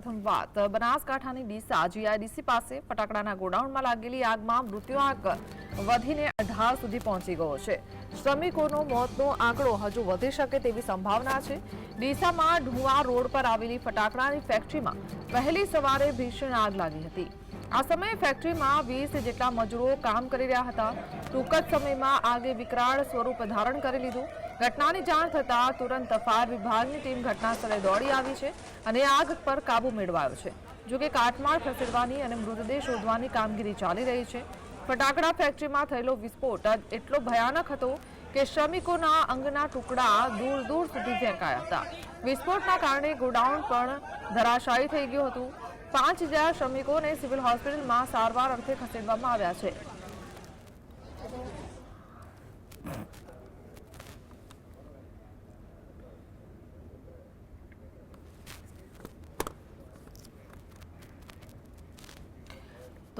પ્રથમ વાત બનાસકાંઠાની ડીસા જીઆઈડીસી પાસે ફટાકડાના ગોડાઉનમાં લાગેલી આગમાં મૃત્યુઆંક વધીને અઢાર સુધી પહોંચી ગયો છે. શ્રમિકોનો મોતનો આંકડો હજુ વધી શકે તેવી સંભાવના છે. ડીસામાં ઢુવા રોડ પર આવેલી ફટાકડાની ફેક્ટરીમાં વહેલી સવારે ભીષણ આગ લાગી હતી. આ સમયે ફેક્ટરીમાં વીસ જેટલા મજૂરો કામ કરી રહ્યા હતા. ટૂંક જ સમયમાં આગે વિકરાળ સ્વરૂપ ધારણ કરી લીધું. ઘટનાની જાણ થતાં તુરંત ફાયર વિભાગની ટીમ ઘટનાસ્થળે દોડી આવી છે અને આગ પર કાબુ મેળવાયો છે. જોકે કાટમાળ ખસેડવાની અને મૃતદેહ શોધવાની કામગીરી ચાલી રહી છે. ફટાકડા ફેક્ટરીમાં થયેલો વિસ્ફોટ એટલો ભયાનક હતો કે શ્રમિકોના અંગના ટુકડા દૂર દૂર સુધી ફેંકાયા હતા. વિસ્ફોટના કારણે ગોડાઉન પણ ધરાશાયી થઈ ગયું હતું. પાંચ હજાર શ્રમિકોને સિવિલ હોસ્પિટલમાં સારવાર અર્થે ખસેડવામાં આવ્યા છે.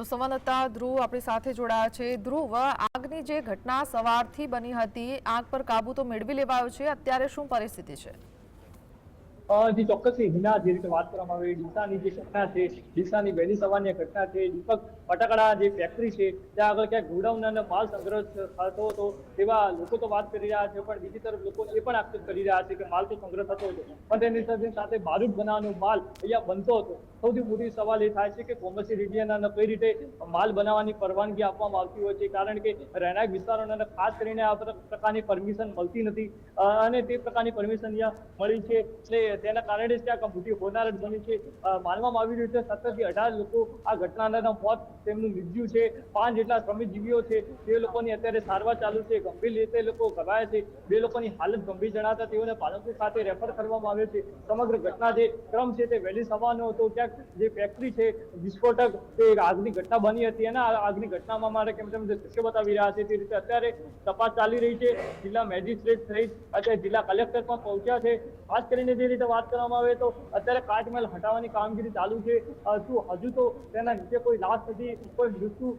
તો સંવાદદાતા ધ્રુવ આપણી સાથે જોડાયા છે. ધ્રુવ, આગની જે ઘટના સવારથી બની હતી, આગ પર કાબુ તો મેળવી લેવાયો છે. અત્યારે શું પરિસ્થિતિ છે? જે ચોક્કસ હિના જે રીતે વાત કરવામાં આવી, ડીસાની જે ઘટના છે, ડીસાની વહેલી સવારની ઘટના છે, દીપક ફટાકડા જે ફેક્ટરી છે, ત્યાં આગળ ક્યાંક ગોડાઉન અને માલ સંગ્રહ થતો હતો, તેવા લોકો તો વાત કરી રહ્યા છે, પણ બીજી તરફ લોકો એ પણ આક્ષેપ કરી રહ્યા છે કે માલ તો સંગ્રહ થતો હતો. પણ તેની સાથે સાથે બારૂદ બનાવવાનો માલ અહીંયા બનતો હતો. સૌથી મોટી સવાલ એ થાય છે કે કોમર્શિયલ એરિયાના કઈ રીતે માલ બનાવવાની પરવાનગી આપવામાં આવતી હોય છે? કારણ કે રહેણાંક વિસ્તારોને ખાસ કરીને આ પ્રકારની પરમિશન મળતી નથી. અને તે પ્રકારની પરમિશન અહીંયા મળી છે. એટલે તેના કારણે જ ત્યાં મોટી હોનારત બની છે. માનવામાં આવી રહ્યું છે સત્તરથી અઢાર લોકો આ ઘટનાના મોત તેમનું નીપજ્યું છે. પાંચ જેટલા શ્રમિકજીવીઓ છે. તે લોકોની અત્યારે સારવાર ચાલુ છે. ગંભીર રીતે લોકો ઘવાયા છે. બે લોકોની હાલત ગંભીર જણાતા તેઓને પાલનપુર ખાતે રેફર કરવામાં આવ્યો છે. સમગ્ર ઘટના જે ક્રમ છે તે વહેલી સવારનો હતો. ક્યાંક જે ફેક્ટરી છે, વિસ્ફોટક તે આગની ઘટના બની હતી. અને આ આગની ઘટનામાં મારે કેમ તેમ દ્રશ્યો બતાવી રહ્યા છે તે રીતે અત્યારે તપાસ ચાલી રહી છે. જિલ્લા મેજિસ્ટ્રેટ સહિત અત્યારે જિલ્લા કલેક્ટર પણ પહોંચ્યા છે. ખાસ કરીને જે રીતે વાત કરવામાં આવે તો અત્યારે કાટમેલ હટાવવાની કામગીરી ચાલુ છે. શું હજુ તો તેના નીચે કોઈ લાશ નથી, કોઈ મૃત્યુ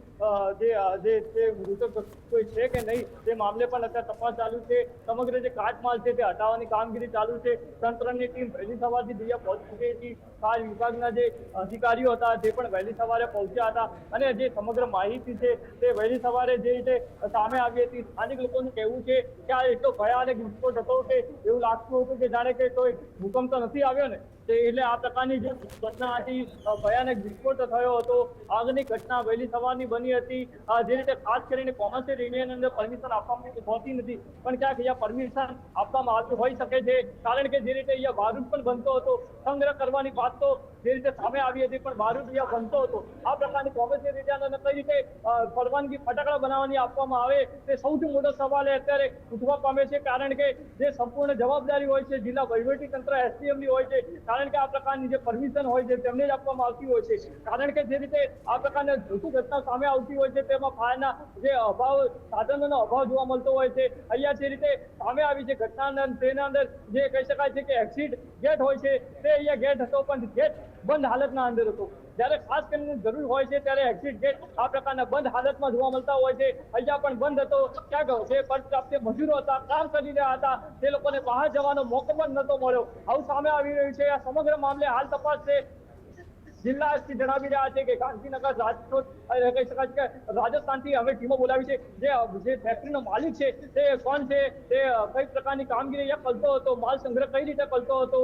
જે જે જે મૃતક કોઈ છે કે નહીં, તે મામલે પણ અત્યારે તપાસ ચાલુ છે. સમગ્ર જે કાટમાલ છે તે હટાવવાની કામગીરી ચાલુ છે. તંત્રની ટીમ વહેલી સવારથી દિયા પહોંચી ગઈ હતી. ફાયર વિભાગના જે અધિકારીઓ હતા તે પણ વહેલી સવારે પહોંચ્યા હતા અને જે સમગ્ર માહિતી છે તે વહેલી સવારે જે રીતે સામે આવી હતી. સ્થાનિક લોકોનું કહેવું છે કે આ એટલો ભયાનક વિસ્ફોટ હતો કે એવું લાગતું હતું કે જાણે કે કોઈ ભૂકંપ તો નથી આવ્યો ને? એટલે આ પ્રકારની જે ઘટના હતી ભયાનક વિસ્ફોટ થયો હતો. આગની ઘટના વહેલી સવારની બની હતી. જે રીતે ખાસ કરીને કોમર્શિયલ એરિયાની અંદર પરમિશન આપવામાં હોતી નથી, પણ ક્યાંક અહીંયા પરમિશન આપવામાં આવતું હોઈ શકે છે. કારણ કે જે રીતે અહીંયા બારૂદ પણ બનતો હતો, સંગ્રહ કરવાની વાત તો જે રીતે સામે આવી હતી, પણ બારૂદ અહીંયા બનતો હતો. આ પ્રકારની કોમર્શિયલ એરિયાને અંદર કઈ રીતે પરવાનગી ફટાકડા બનાવવાની આપવામાં આવે, તે સૌથી મોટો સવાલ અત્યારે ઉઠવા પામે છે. કારણ કે જે સંપૂર્ણ જવાબદારી હોય છે, જિલ્લા વહીવટી તંત્ર એસડીએમની હોય છે કારણ કે આ પ્રકારની જે પરમિશન હોય છે, તેમને જ આપવામાં આવતી હોય છે. કારણ કે જે રીતે આ પ્રકારની ધોતુ ઘટના સામે આવતી હોય છે, તેમાં ફાયરના જે અભાવ, સાધનોનો અભાવ જોવા મળતો હોય છે. અહીંયા જે રીતે સામે આવી છે ઘટના તેના અંદર જે કહી શકાય છે કે એક્સિટ ગેટ હોય છે, તે અહીંયા ગેટ હતો, પણ ગેટ બંધ હાલતના અંદર હતો. જ્યારે ખાસ કરીને જરૂર હોય છે ત્યારે એક્ઝિટ ગેટ આ પ્રકારના બંધ હાલતમાં જોવા મળતા હોય છે. અહીંયા પણ બંધ હતો. ક્યાંક જે પ્રાપ્ત મજૂરો હતા, કામ કરી રહ્યા હતા, તે લોકોને બહાર જવાનો મોકો પણ નતો મળ્યો. આવું સામે આવી રહ્યું છે. આ સમગ્ર મામલે હાલ તપાસ છે. જિલ્લા જણાવી રહ્યા છે કે ગાંધીનગર રાજકોટ કહી શકાય કે રાજસ્થાનથી હવે ટીમો બોલાવી છે. જે જે ફેક્ટરીનો માલિક છે તે કોણ છે તે કઈ પ્રકારની કામગીરી અહીંયા કરતો હતો માલ સંગ્રહ કઈ રીતે કરતો હતો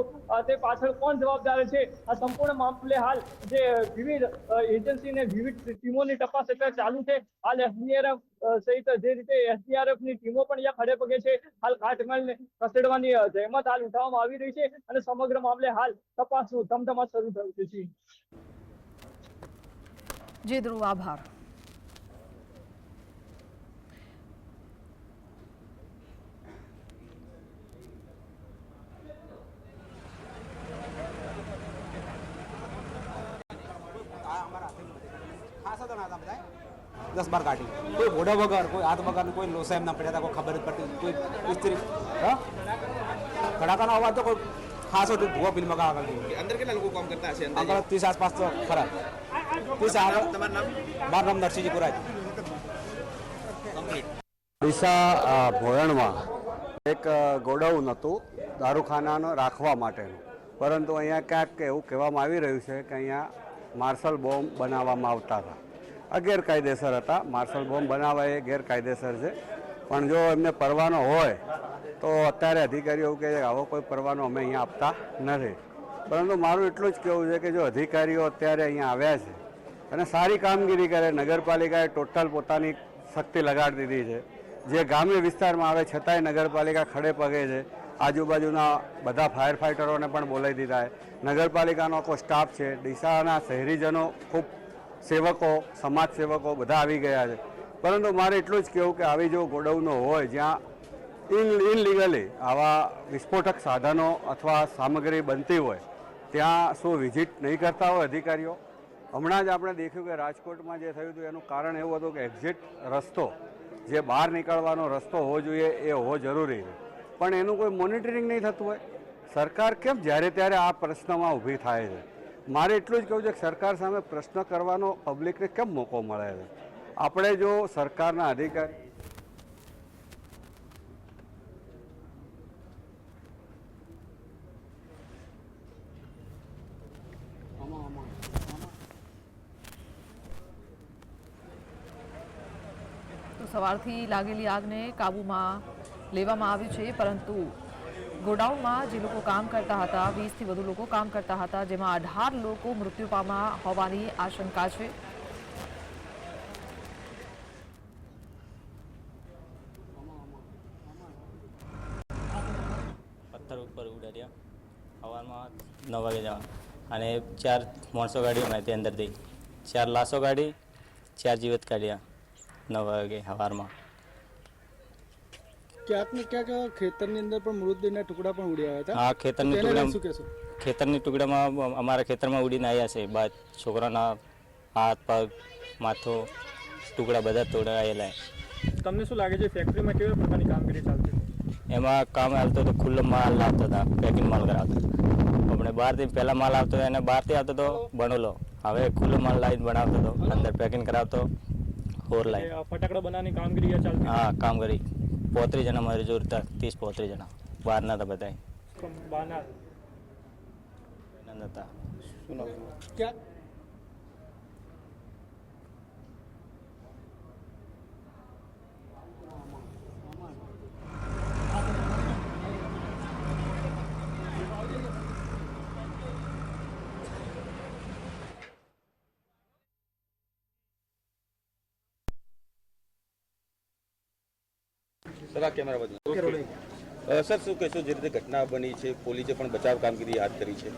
તે પાછળ કોણ જવાબદાર છે? આ સંપૂર્ણ મામલે હાલ જે વિવિધ અ, એજન્સી ને વિવિધ ટીમોની તપાસ અત્યારે ચાલુ છે. હાલ એસડીઆરએફ સહિત જે રીતે એસડીઆરએફની ટીમો પણ અહીંયા ખડે પગે છે. હાલ કાટમાળને ખસેડવાની જહેમત હાલ ઉઠાવવામાં આવી રહી છે અને સમગ્ર મામલે હાલ તપાસનું ધમધમાટ શરૂ થયું છે. જી. ધ્રુવ આભાર ના દસ બાર કાઢી કોઈ ઘોડા વગર, કોઈ હાથ વગર, કોઈ લોસા એમના પડ્યા હતા, કોઈ ખબર જ પડતી, કોઈ ઇસ્ત્રી હા કડાકાનો અવાજ તો કોઈ ખાસ હતું ભૂવા ફિલ્મ આગળ ગયું અંદર કેટલા લોકો કામ કરતા હશે? આગળ ત્રીસ આસપાસ તો ખરા ત્રીસ આગળ તમારું નામ મારું નામ નરસિંહજી પુરાજ ઓડિશા ભોયણમાં એક ગોડાઉન હતું દારૂખાનાનો રાખવા માટેનું. પરંતુ અહીંયા ક્યાંક એવું કહેવામાં આવી રહ્યું છે કે અહીંયા માર્શલ બોમ્બ બનાવવામાં આવતા હતા. આ ગેરકાયદેસર હતા. માર્શલ બોમ્બ બનાવવા એ ગેરકાયદેસર છે. પણ જો એમને પરવાનો હોય તો અત્યારે અધિકારીઓ કહે છે આવો કોઈ પરવાનો અમે અહીંયા આપતા નથી. પરંતુ મારું એટલું જ કહેવું છે કે જો અધિકારીઓ અત્યારે અહીંયા આવ્યા છે અને સારી કામગીરી કરે, નગરપાલિકાએ ટોટલ પોતાની શક્તિ લગાડી દીધી છે. જે ગ્રામ્ય વિસ્તારમાં આવે, છતાંય નગરપાલિકા ખડે પગે છે. આજુબાજુના બધા ફાયર ફાઇટરોને પણ બોલાવી દીધા છે. નગરપાલિકાનો આખો સ્ટાફ છે. ડીસાના શહેરીજનો, ખૂબ સેવકો, સમાજ સેવકો બધા આવી ગયા છે. પરંતુ મારે એટલું જ કહેવું કે આવી જો ગોડાઉનો હોય, જ્યાં ઇનલીગલી આવા વિસ્ફોટક સાધનો અથવા સામગ્રી બનતી હોય, ત્યાં શું વિઝિટ નહીં કરતા હોય અધિકારીઓ? હમણાં જ આપણે દેખ્યું કે રાજકોટમાં જે થયું હતું, એનું કારણ એવું હતું કે એક્ઝિટ રસ્તો, જે બહાર નીકળવાનો રસ્તો હોવો જોઈએ, એ હોવો જરૂરી છે. પણ એનું કોઈ મોનિટરિંગ નહીં થતું હોય. સરકાર કેમ જ્યારે ત્યારે આ પ્રશ્નમાં ઊભી થાય છે? મારે એટલું જ કહેવું છે કે સરકાર સામે પ્રશ્ન કરવાનો પબ્લિકને કેમ મોકો મળે છે? આપણે જો સરકારના અધિકારી સવારથી લાગેલી આગને કાબૂમાં લેવામાં આવ્યું છે, પરંતુ ગોડાઉનમાં જે લોકો કામ કરતા હતા, વીસથી વધુ લોકો કામ કરતા હતા, જેમાં અઢાર લોકો મૃત્યુ પામા હોવાની આશંકા છે. પથ્થર ઉપર ઉડાડ્યા હવામાં નવ વાગે જવા. અને ચાર માણસો ગાડી માહિતી અંદરથી ચાર લાશો ગાડી, ચાર જીવત કાઢ્યા. નવ વાગે સવારમાં ક્યાંક ને ક્યાંક ખેતરની અંદર પણ મૃતદેહના ટુકડા પણ ઉડી આવ્યા હતા? હા ખેતરની ટુકડા કહેશો? ખેતરની ટુકડામાં અમારા ખેતરમાં ઉડીને આવ્યા છે. બાદ છોકરાના હાથ પગ માથું ટુકડા બધા તોડાયેલા તમને શું લાગે છે ફેક્ટરીમાં કેવા પ્રકારની કામગીરી ચાલતી એમાં કામ આવતો તો ખુલ્લો માલ લાવતા હતા પેકિંગ માલ કરાવતા આપણે બહારથી પહેલા માલ આવતો હતો એને બહારથી આવતો હતો બનેલો. હવે ખુલ્લો માલ લાવીને બનાવતો હતો અંદર પેકિંગ કરાવતો. હોર લાઈન. ફટાકડા બનાવવાની કામગીરી ચાલતી? હા કામ કરી પોત્રીસ જણા મજૂર હતા ત્રીસ પોત્રીસ જણા. બહારના હતા બધા બહારના. હતા ક્યાંક સર આ કેમેરા બધું સર શું કહેશો જે રીતે ઘટના બની છે? પોલીસે પણ બચાવ કામગીરી હાથ કરી છે.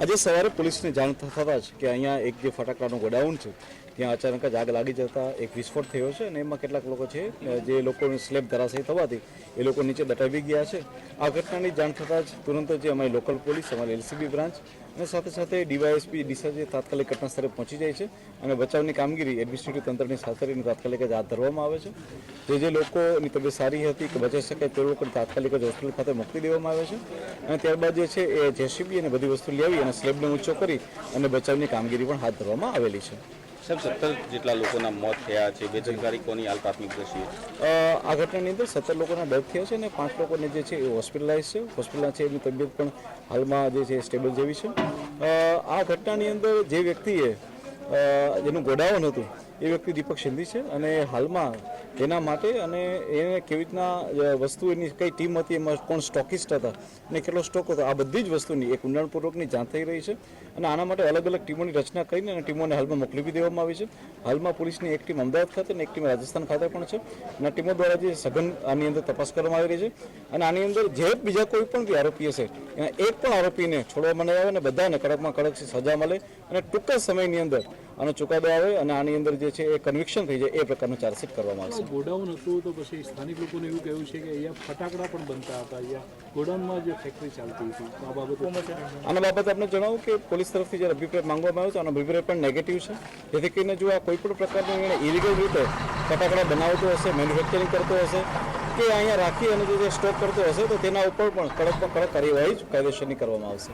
આજે સવારે પોલીસને જાણ થતાં જ કે અહીંયા એક જે ફટાકડાનું ગોડાઉન છે ત્યાં અચાનક જ આગ લાગી જતા એક વિસ્ફોટ થયો છે અને એમાં કેટલાક લોકો છે જે લોકોની સ્લેબ ધરાશય થવાથી એ લોકો નીચે દટાવી ગયા છે. આ ઘટનાની જાણ થતાં જ તુરંત જ અમારી લોકલ પોલીસ, અમારી એલસીબી બ્રાન્ચ અને સાથે સાથે ડીવાયએસપી ડીસા જે તાત્કાલિક ઘટના સ્થળે પહોંચી જાય છે અને બચાવની કામગીરી એડમિનિસ્ટ્રેટિવ તંત્રની સાથે તાત્કાલિક જ હાથ ધરવામાં આવે છે. જે જે લોકોની તબિયત સારી હતી કે બચાવી શકાય તે લોકોને તાત્કાલિક જ હોસ્પિટલ ખાતે મોકલી દેવામાં આવે છે અને ત્યારબાદ જે છે એ જેસીબી અને બધી વસ્તુ લેવી અને સ્લેબને ઊંચો કરી અને બચાવની કામગીરી પણ હાથ ધરવામાં આવેલી છે. સાહેબ, સત્તર જેટલા લોકોના મોત થયા છે, બેદરકારી કોની હાલ પ્રાથમિક દ્રષ્ટિએ આ ઘટનાની અંદર સત્તર લોકોના ડેથ થયા છે અને પાંચ લોકોને જે છે એ હોસ્પિટલાઇઝ છે. હોસ્પિટલના છે એમની તબિયત પણ હાલમાં જે છે સ્ટેબલ જેવી છે. આ ઘટનાની અંદર જે વ્યક્તિએ જેનું ગોડાઉન હતું એ વ્યક્તિ દીપક શિંદી છે અને હાલમાં એના માટે અને એને કેવી રીતના વસ્તુ એની કઈ ટીમ હતી, એમાં કોણ સ્ટોકિસ્ટ હતા અને કેટલો સ્ટોક હતો, આ બધી જ વસ્તુની એક ઊંડાણપૂર્વકની જાણ થઈ રહી છે અને આના માટે અલગ અલગ ટીમોની રચના કરીને અને ટીમોને હાલમાં મોકલી બી દેવામાં આવી છે. હાલમાં પોલીસની એક ટીમ અમદાવાદ ખાતે અને એક ટીમ રાજસ્થાન ખાતે પણ છે અને ટીમો દ્વારા જે સઘન આની અંદર તપાસ કરવામાં આવી રહી છે અને આની અંદર જે બીજા કોઈ પણ બી આરોપી હશે, એના એક પણ આરોપીને છોડવામાં નહીં આવે અને બધાને કડકમાં કડક સજા મળે અને ટૂંક જ સમયની અંદર આનો ચુકાદો આવે અને આની અંદર જે છે એ કન્વિક્શન થઈ જાય એ પ્રકારનું ચાર્જશીટ કરવામાં આવશે. ગોડાઉન હતું તો પછી સ્થાનિક લોકોને એવું કહેવું છે કે અહીંયા ફટાકડા પણ બનતા હતા. અહીંયા ગોડાઉનમાં જે ફેક્ટરી ચાલતી હતી આ બાબતે આના બાબતે આપણે જણાવું કે પોલીસ તરફથી જે અભિપ્રાય માંગવામાં આવ્યો છે આનો અભિપ્રાય પણ નેગેટિવ છે. જેથી કરીને જો આ કોઈ પણ પ્રકારનું એને ઇલીગલ રીતે ફટાકડા બનાવતો હશે મેન્યુફેક્ચરિંગ કરતો હશે કે અહીંયા રાખી અને જે સ્ટોક કરતો હશે તો તેના ઉપર પણ કડકમાં કડક કાર્યવાહી જ કાયદેસરની કરવામાં આવશે.